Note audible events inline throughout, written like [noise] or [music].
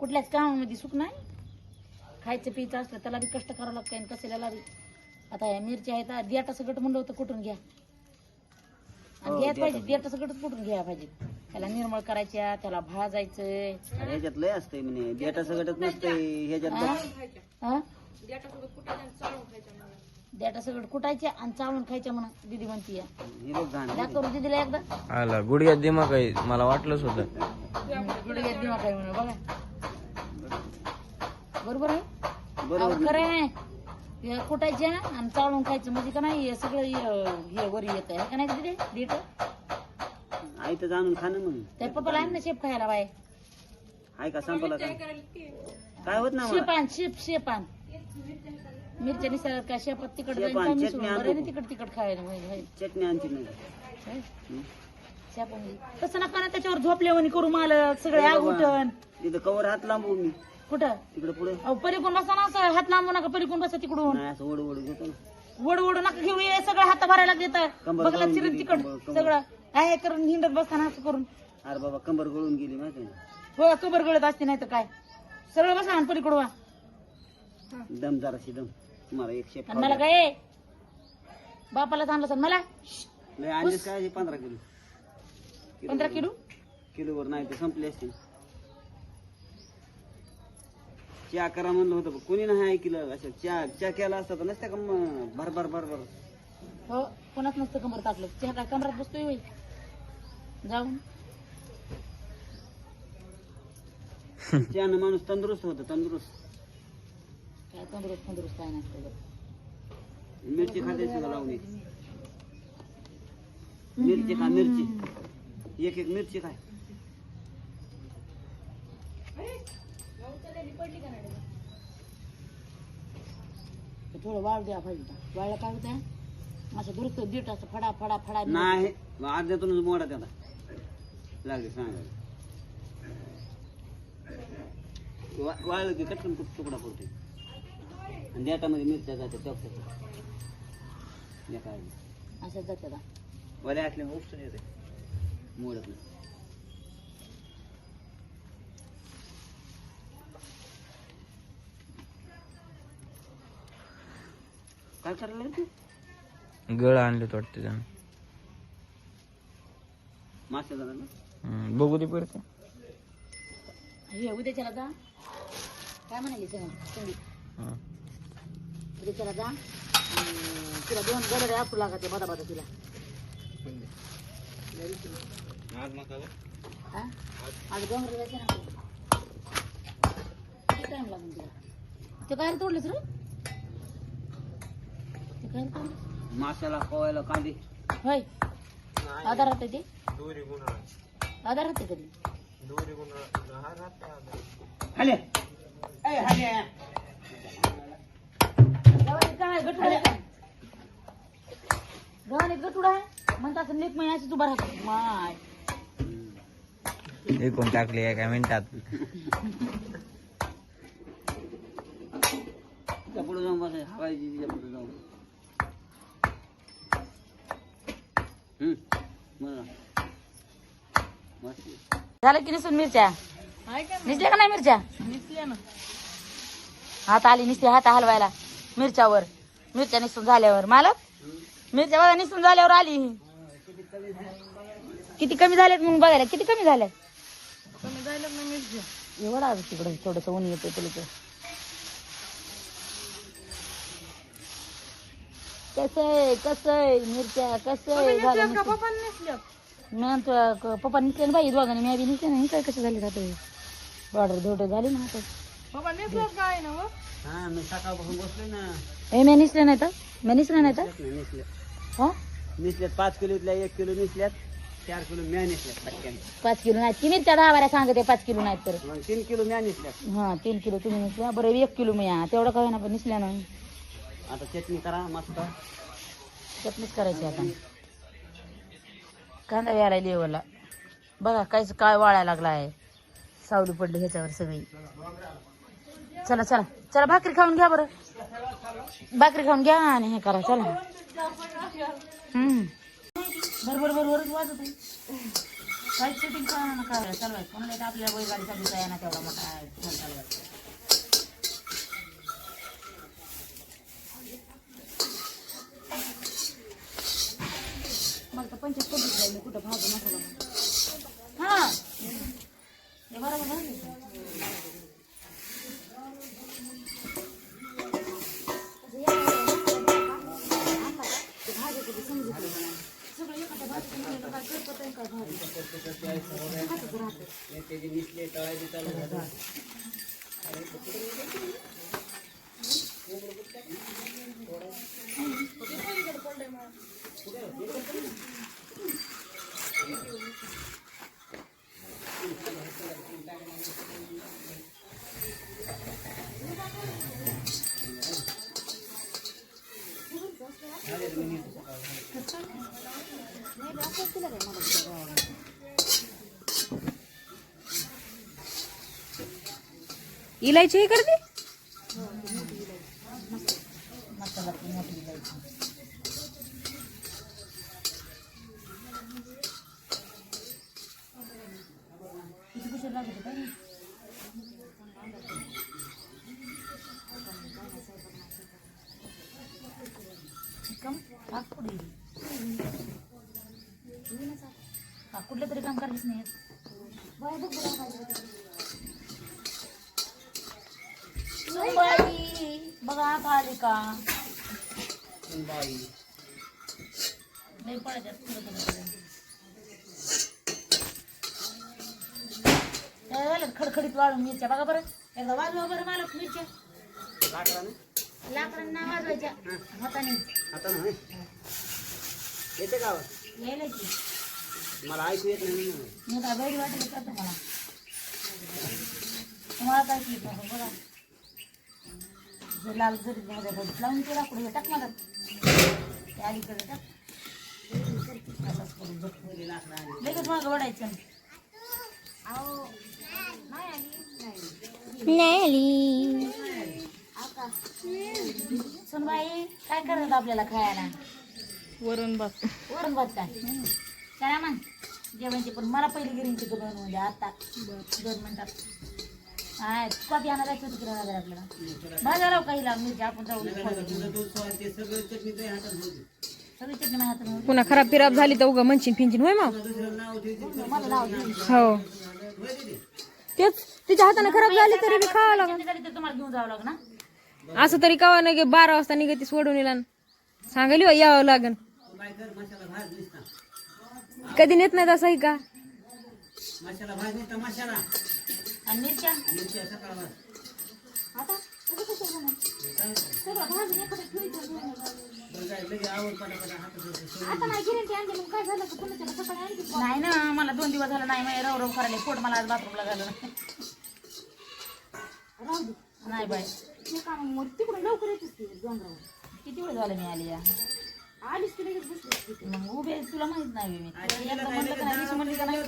कुठल्याच कामामध्ये सुख नाही. खायचं पियचं असलं त्याला बी कष्ट करावं लागतं आणि कशाला बी. आता या मिरच्या आहेत देटा सगळं म्हणलं होतं कुठून घ्या. आणि हो, घ्यायच. पाहिजे देटा सगळंच कुठून घ्यायला पाहिजे. त्याला निर्मळ करायच्या त्याला भाजायचं. ह्याच्यात लय असतंय म्हणे डेटा सगळंच नसतंय ह्याच्यात हा? हा? देटा सगळं कुटायचे आणि चावून खायच्या म्हणा. दिदी म्हणती या. हे बघ घाण द्या करू दिदीला एकदा. आला गुडघ्यात दिमाग आहे मला वाटलंच होतं गुडघ्यात दिमाग आहे म्हणून बघा. बरोबर आहे? बरोबर खरं आहे. हे कुटायच्या आणि चाळून खायचं. म्हणजे का नाही हे सगळं हे हे वर येत आहे. का नाही तिथे? देठ आई तर जाणून खा ना मग त्या पप्पाला आहे ना शेप खायला बाय आहे का संपला का? काय होत ना मला? शेपान शेप शेपान मिरच्या निसर्गात काय शेपात तिकट जाईल शेपान, काय चटणी मिसळून? आणतो. बरं आहे ना तिकट तिकट खायला. होय, होय. चटणी आणते नाही होय. हं? शेपान तसं नका ना त्याच्यावर झोपल्यावानी करू मालक सगळे आग उठन तिथं कवर हात लांबू मी कुठं? तिकडे पुढे. अहो पलीकडून बसा ना असं. हात लांबू नका पलीकडून बसा तिकडून. नाही असं ओढ ओढ घेतो ना. वड वड नका घेऊ. ये सगळं हात भरायला लागले कंबर बघला चिरण गेली, तिकड कंबर- कंबर. सगळं. आहे करून हिंडत बसताना असं करून. अरे बाबा कंबर गळून गेली माहिती हो कबर गळत असते नाही तर काय. सगळं बसा आणि पलीकडं वा. दम जराशी दम. तुम्हाला एक शेप आणि मला काय? बापाला आणलं सर मला? लय आणलीस काय हे पंधरा किलो? पंधरा किलो? किलोवर नाही तर संपले असतील. चहा करा म्हणलं होतं पण कोणी नाही ऐकलं. असं चहा चहा केला असता तर नसत्या का मग भर भर भर भर? हो कोणाच नसतं कमर टाकलं चहा काय कमरात बसतोय होय. जाऊन [laughs] चहानं माणूस तंदुरुस्त होतं तंदुरुस्त. काय तंदुरुस्त तंदुरुस्त काय नसतं बघ. मिरची खाते लावून एक. मिरची खा मिरची. एक एक मिरची खाय थोडं वाळ द्या पाहिजे वाळला काय होतं असं दुरुस्त दीट असं फडा फडा फडा नाही अर्ध्यातूनच मोडा त्याला. लागले वा- वाळलं की कटकन कुठ तुकडा पडतो आणि देटामध्ये मिरच्या या काय असं जातं का? वल्या असल्यामुळे उपसून येते. मोडत नाही. काय करायला लागली? तू गळ आणले वाटते त्यानं. मासे झाला हम्म, बघू दे पडते हे उद्याच्याला जा. काय म्हणाली संगीत उद्याच्याला जा. अं, तिला दोन गडरे आपू लागते बदा बदा तिला. हा? आज डोंगर जायचं ना. किती टाइम लागून तिला? ते काय तोडलेच रे? ते काय माशाला कांदे. होय. आधार राहते ते? आधार राहते कधी? हले. ए हले. गव्हाणी काय गटुडा आहे. काय गव्हाणी गटुडा आहे? म्हणतात लेख महिन्याची माय. टाकले एका मिनिटात त्या पुढे जाऊन बसाय हवायची तिच्या पुढे जाऊन. झालं की निसून मिरच्या? निसल्या का नाही मिरच्या? हात आली निसली हात हलवायला. मिरच्यावर. मिरच्या निसून झाल्यावर. मालक मिरच्या बघा निसून झाल्यावर आली. किती कमी झाल्यात मग बघायला? किती कमी झाल्या एवढा आज तिकडं थोडस ऊन येते तुला कसं आहे कसं आहे मिरच्या कसं आहे? मी म्हणतो पप्पा निसले ना बाई दोघांनी. मी बी निसले नाही काय कसे झाले जाते बॉर्डर धोड झाली ना आता. हा? मी सकाळपासून बसलोय ना. ए मी निसले नाही तर मी निसले नाही तर नाही निसल्या हा? निसल्यात पाच किलोतल्या एक किलो निसल्यात चार किलो म्या निसल्यात पटक्याने पाच किलो नाही ती मिरच्या दहा बारा सांगते पाच किलो नाहीत तर. मग तीन किलो म्या निसल्यात. हा तीन किलो तुम्ही निसल्या बरं एक किलो मी हा तेवढं काय ना पण निसल्या ना. आता चटणी करा मस्त. चटणीच करायची आता. कांदा व्यायला लेवला बघा काहीच काय वाळायला लागला आहे. सावली पडली ह्याच्यावर सगळी. चला चला. चला भाकरी खाऊन घ्या बरं. भाकरी खाऊन घ्या आणि हे करा चला. हम्म. बरोबर बरोबरच वाजत आहे. काही शूटिंग करा काय चालवायचं कोणाला येतं आपल्याला बैलगाडीचा ना तेवढा मोठा त्याचे निसले तळायचे चालू झालं इलायची हे करते मसाला ती मोठी जायची किती कुशल लागत होता रे? कम इलायची पुढे. हा, कुठलं तरी काम करायचं नाही बघा आता आली का? बाई. खडखडीत वाळून मिरच्या. बघा बरं. एकदा वाजवा बरं मला मिरच्या. लाकडाने? वाजवायच्या. हाताने. आता ना येते का? यायला की मला ऐकू येत नाही. मी काय बैल वाटलं करतो मला तुम्हाला काय बघा. जर लाल जरी भाजीत लावून ते लाकडं हे टाक मला. ते अलीकडे टाक. असंच करून झटकून. लगेच मागं वडायचं नाही आली सुनबाई काय करत आपल्याला खायला? वरण भात. वरण भात काय चला मग. जेवणची पण मला पहिली गिरींची करून म्हणजे आता. दोन मिनिटात. हा कॉफी जायचं तिकडे काही लाव मिरची आपण जाऊ ते सगळं चटणी हातात. पुन्हा खराब फिराब झाली तर उगा म्हणशीन फिंचीन होय मग मला लाव. हो. होय दीदी? तेच तिच्या हाताने खराब झाली तरी बी खावं लागल चटणी झाली तर तुम्हाला घेऊन जावं लागेल ना असं तरी कवा नाही बारा वाजता निघती सोडून येला सांगाली हो, यावं तू निसता कधी नेत नाही तसंही का? आणि मिरच्या. मिरच्या आता नाही ना मला दोन दिवस झालं नाही माझ्या रव रव करायला पोट मला आज बाथरूमला झालं नाही बाय तिकडे लवकर येतेस ती किती वेळ झालं मी आली या? आलीस बसलीस मग उभे तुला माहीत नाही मी. म्हणलं का नाही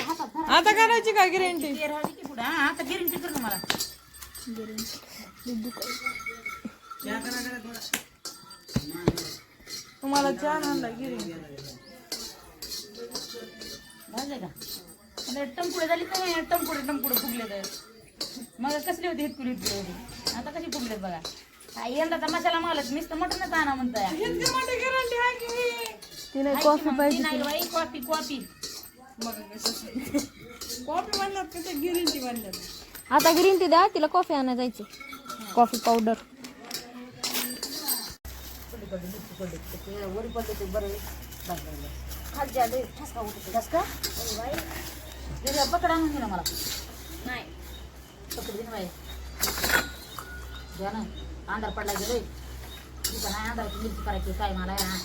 आता आता करायची का गॅरंटी आता गिरेंटी कर ना मला तुम्हाला चहा आणला गिरी भाजले का टमकुडे झाली तर टमकुडे टमकुडे फुगले तर मग कसले होते हितकुले हितकुले आता कशी फुगलेत बघा. यंदाचा मसाला मटणच आणा म्हणताय. तिने आहे की. मग? ती नाही बाई कॉफी कॉफी आता ग्रीन टी द्या तिला कॉफी आणा जायची. कॉफी पावडर वरी पडले ते बरं बांधलेलं खालच्या लई ठसका उठतो. ठसका? बाई पकड आणून दिला मला. नाही. पकड बाई. द्या ना. अंधार पडला गेलोय तिथं नाही अंधाराची मिरची करायची काय मला हा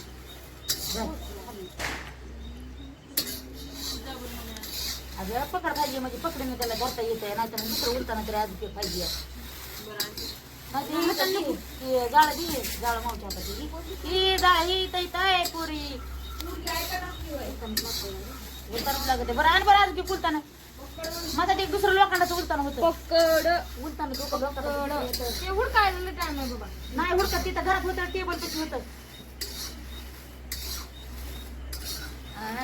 अगं पकड पाहिजे म्हणजे पकडीने त्याला बोलता येते नाही तर दुसरं उलताना तरी आज ते पाहिजे नाही जाळ दे जाळ मावच्या हातात ही जाळ ही इथं आहे पुरी. उलताना लागते बरं आण बरं आज की उलताना माझा एक दुसरं लोकांना उलताना होतं. पकड. उलताना तू पकड. डोकं ते हुडकायला टाइम बाबा. नाही हुडकत तिथं घरात होत टेबल पेटी होत.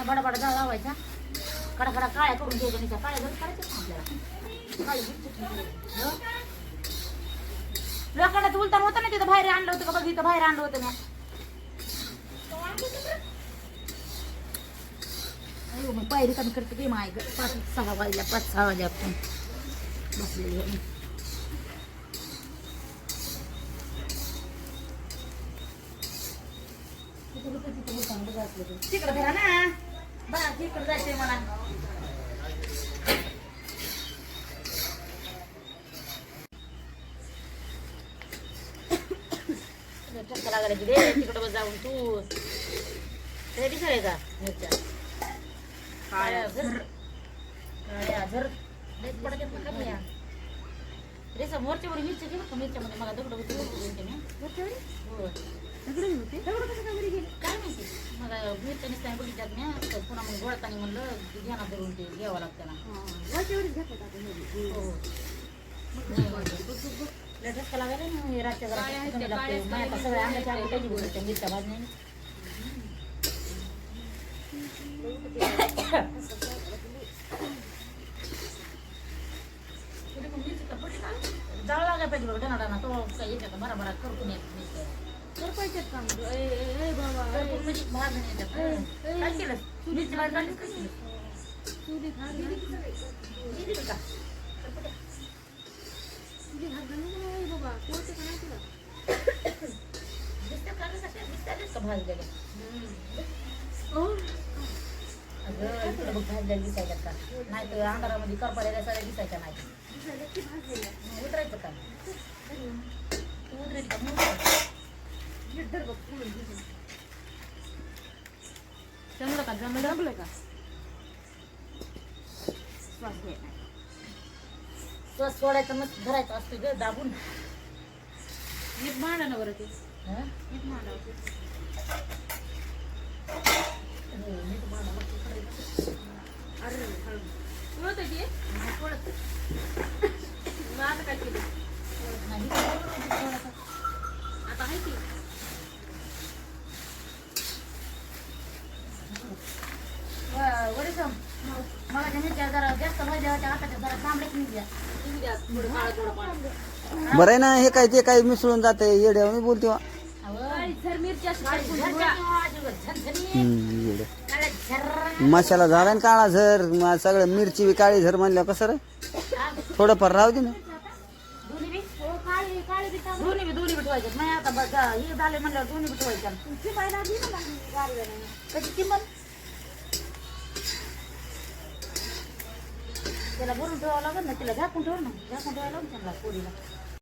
बडाबडा बडा बडा लावायचा. कडा कडा काळ्या करून घेऊ नाही त्या काळ्या जर करायचं लोकांना उलताना होतं ना तिथं बाहेर आणलं होतं का बघ तिथं बाहेर आणलं होतं ना. अयो मग पायरी कमी करते की माय गं. पाच सहा वाजल्या पाच सहा वाजल्या आपण बसलेली आहे. तिकडे धरा ना बा तिकडे जायचंय मला चक्का लागायला की रे तिकडे जाऊन तू ते दिसाय का मिरच्या काळ्या झर काळ्या झर लयच पडत आहेत ना कमी या. रे समोरच्या वर मिरच्या का मिरच्यामध्ये मला दगड होती. काय माहिती? मला मिरच्या निसताना बघितल्यात मी तर पुन्हा मग गोळताना म्हणलं घ्याना धरून ते घ्यावं लागतं ना. हो. ठसका लागायला ना हे रातच्या सगळ्या अंगाच्या मिरच्या भाजण्याने. जाळ लागाय पाहिजे बघ डनाडाना तो काही येते का बरा बरा करपून येत मिरच्या. करपून म्हणजे भाजून येतात. काय केलं मिरची भाजली कशी दिली का दिसतात का गं कशा? दिसतातच का भाजलेल्या? अगं, इकडं बघ भाजलेल्या दिसायच्यात का? नाही तर अंधारामध्ये करपालेल्या सगळ्या दिसायच्या नाही. उतरायचं का? उतरेल. जमलं का? जमलं? जमलं का? श्वास सोडायचा मग धरायचा असतो ग दाबून. हं? हो, नीट मांडा, मग ते करायचं. नाही सोडत. नाही, सोडायचं. व- वडीसम, मला जरा जास्त भाज्या आताच्या जरा तांबड्याच मिरच्या बरं आहे ना हे काय ते काय मिसळून जाते येड्या मी बोलते वा. हम्म. मसाला झाला ना काळा झर सगळं मिरची बी काळी झर म्हणल्या कसं रे थोडंफार राहू दे ना. दोन्ही बी? दोन्ही बी ठेवायचे नाही आता बघ हे झाले म्हणल्यावर दोन्ही बी ठेवायच्या कशी किंमत? त्याला भरून ठेवावं लागेल ना तिला झाकून ठेव ना झाकून ठेवायला लागेल त्यांना पोरीला.